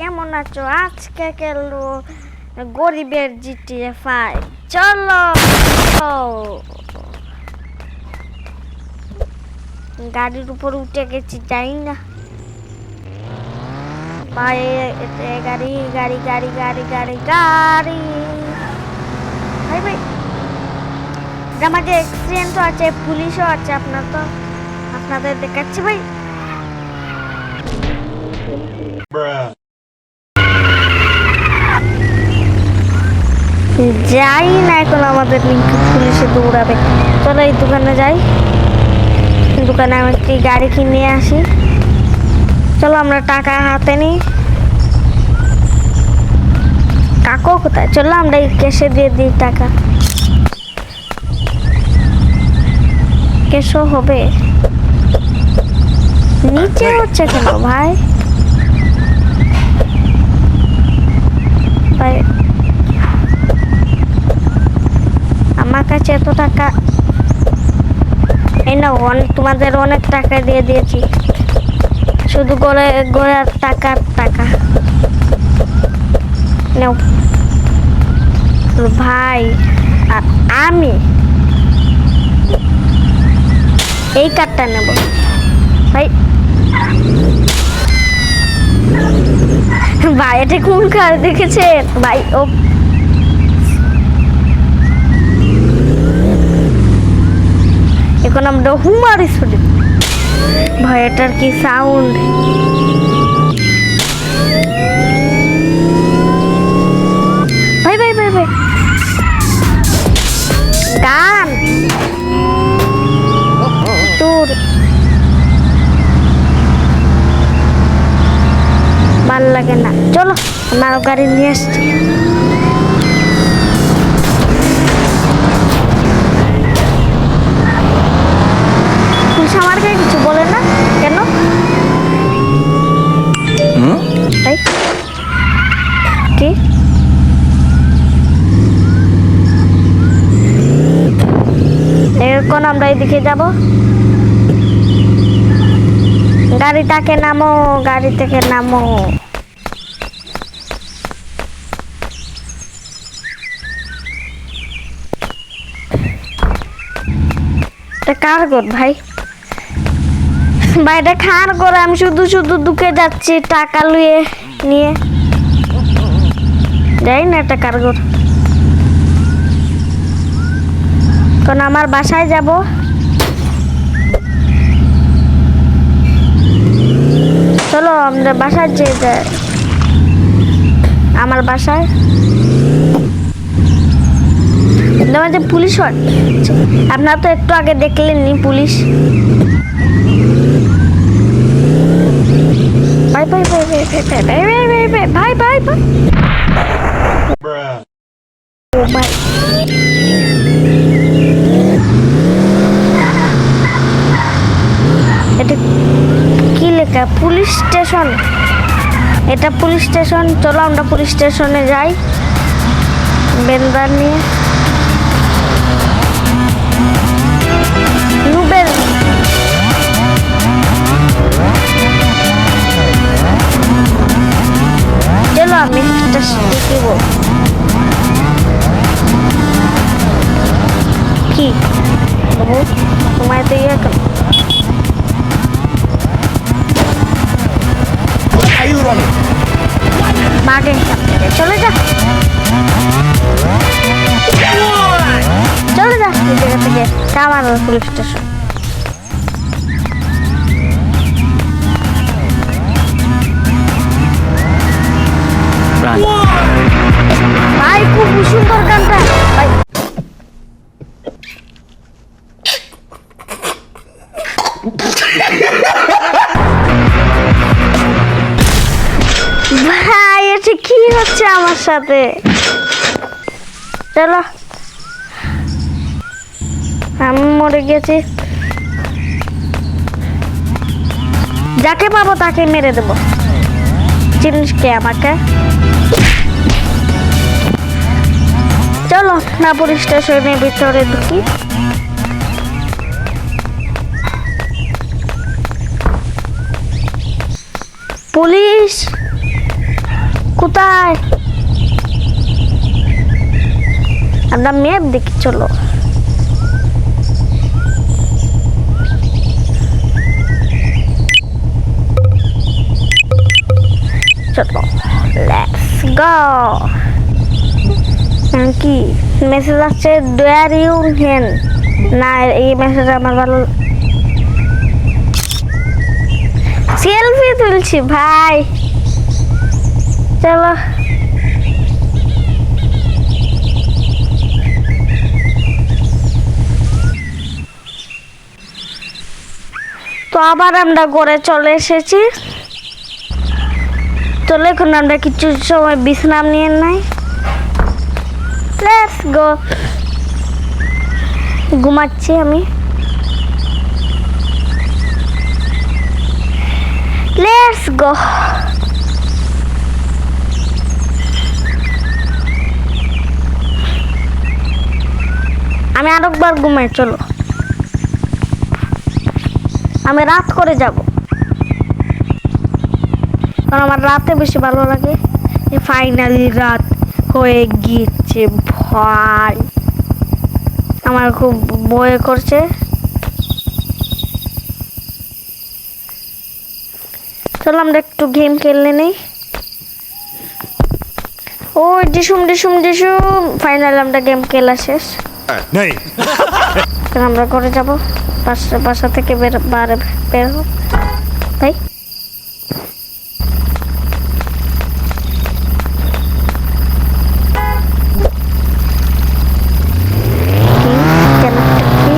কেমন আছো? আজকে খেলব গরিবের জিটিএ ফাইভ চলো গাড়ির উপর উঠে গেছি, যাই না। এতে গাড়ি গাড়ি গাড়ি গাড়ি গাড়ি গাড়ি। ভাই। ভাই মাঝে অ্যাক্সিডেন্টও আছে, পুলিশও আছে আপনার তো। আপনাদের দেখাচ্ছি ভাই. যাই না এখন আমাদের লিঙ্কে পুলিশে দৌড়াবে। চলো এই দোকানে যাই। দোকানে আমি একটি গাড়ি কিনে আসি। চলো আমরা টাকা হাতে নিই। কাকু কোথায়? চলো আমরা এই ক্যাশে দিয়ে দিই টাকা। ক্যাশও হবে। নিচে হচ্ছে কেন ভাই? কাছে এত টাকা? এই না অনেক, তোমাদের অনেক টাকা দিয়ে দিয়েছি। শুধু গড়ে গড়ার টাকার টাকা নাও। ভাই আমি এই কার্ডটা নেব। ভাই। ভাই, এটা কোন কার্ড দেখেছে ভাই, ও এখন আমরা হুমার স্পিডে ভাই, এটার কি সাউন্ড ভাই ভাই ভাই ভাই। গান। তোর। ভালো লাগে না। চলো, আমার গাড়ি নিয়ে আসছি। এখন আমরা এদিকে যাব? গাড়িটাকে নামো গাড়ি থেকে নামো। এটা কার ঘর ভাই? ভাই, এটা খার করে আমি শুধু শুধু দুঃখে যাচ্ছি টাকা লুয়ে নিয়ে। যাই না, এটা কার ঘর কারণ আমার বাসায় যাব চলো আমরা বাসায় যাই আমার বাসায় যে পুলিশ হয় আপনারা তো একটু আগে দেখলেন দেখলেননি পুলিশ ভাই ভাই ভাই ভাই বাই ভাই ভাই ভাই বাই বাই বাই বাই Bruh. ও বাই এটা কি লেখা পুলিশ স্টেশন এটা পুলিশ স্টেশন চলো আমরা পুলিশ স্টেশনে যাই। বেন্দার নিয়ে। কামার পুলিশ স্টেশন ভাই খুব সুন্দর গানটা ভাই। ভাই। এটা কি হচ্ছে আমার সাথে? চলো। গেছি যাকে পাবো তাকে মেরে দেব। চিনিস কে আমাকে? চলো না পুলিশ স্টেশনের ভিতরে ঢুকি। পুলিশ, কোথায়? আমরা ম্যাপ দেখি, চলো। চলো লেটস গো কি? মেসেজ আসছে ডোয়ার ইউ হেন না, এই মেসেজ আমার ভালো সেলফি তুলছি, ভাই। চলো। তো আবার আমরা ঘরে চলে এসেছি। চলে এখন আমরা কিছু সময় বিশ্রাম নিয়ে নাই। গো ঘুমাচ্ছি আমি। গো আমি আরেকবার ঘুমাই, চলো। আমি রাত করে যাব। কারণ আমার রাতে বেশি ভালো লাগে। ফাইনালি রাত হয়ে গিয়েছে ভাই। আমার খুব বয়ে করছে। চলো আমরা একটু গেম খেললে নেই। ও ডিসুম ডিসুম ডিসুম। ফাইনাল আমরা গেম খেলা শেষ। Nej. আমরা করে যাব। বাসা বাসা থেকে বের বারে বের হো ভাই কি? কেন? কি?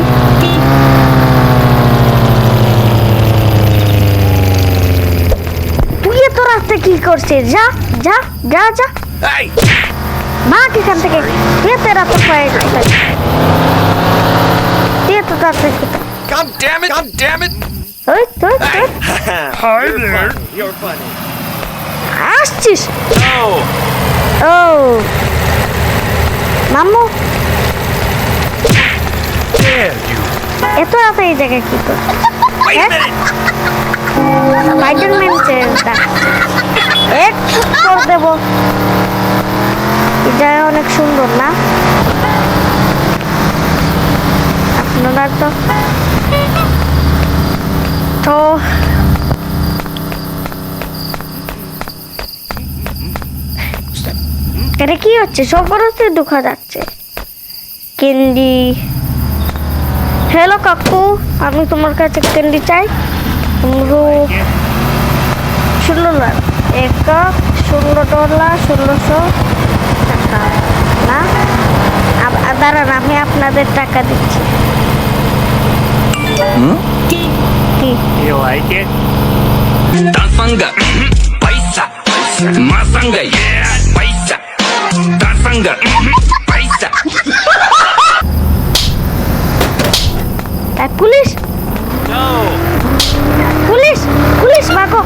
তুই এত রাস্তা কি যা যা যা যা Hey! ভাগ এখান থেকে কে তেরা তো পায়ে কে তো তাড়াতাড়ি কোথায়? God damn it! God damn it! ওই তো ওই তো, ওই। Hi there. You're funny. আসছিস! ও মাম্মু Yeah, you. এত রাতে এই জায়গায় কি কর Wait a minute! স্পাইডারম্যান চেষ্টা একটু করে দেব। জায়গা অনেক সুন্দর, না? আপনারা তো তো এটা কি হচ্ছে? সব বড়তে ঢোকা যাচ্ছে। ক্যান্ডি। হ্যালো কাকু, আমি তোমার কাছে ক্যান্ডি চাই। তোমরা ষোলো লাখ এক ষোলো ডলার ষোলোশো টাকা। দাঁড়ান আমি আপনাদের টাকা দিচ্ছি। পুলিশ? পুলিশ পুলিশ ভাগো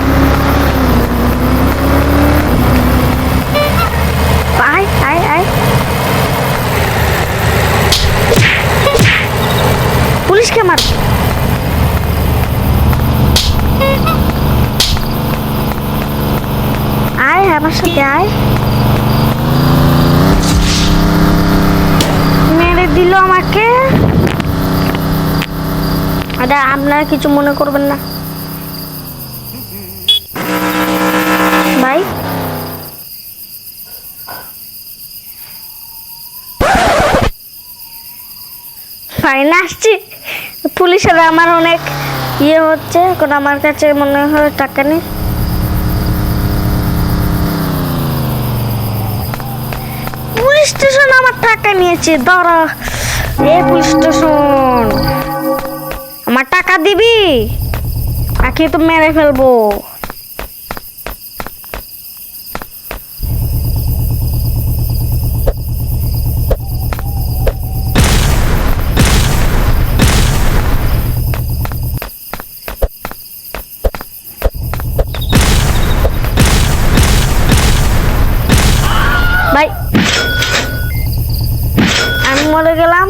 আয় মেরে দিল আমাকে। এটা আপনারা কিছু মনে করবেন না। ভাই। পুলিশের আমার অনেক ইয়ে হচ্ছে, এখন আমার কাছে মনে হয় টাকা নেই। স্টেশন আমার টাকা নিয়েছে, দাঁড়া। এ পুলিশ স্টেশন। আমার টাকা দিবি? নাকি তো মেরে ফেলব। ভাই আমি মরে গেলাম।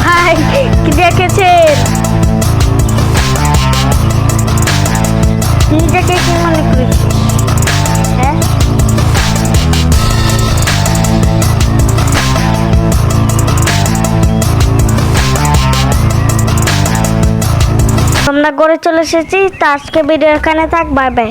ভাই কি দেখেছে নিজেকে কি মনে করেছি আমরা গড়ে চলে এসেছি তো আজকে ভিডিও এখানে থাক বাই বাই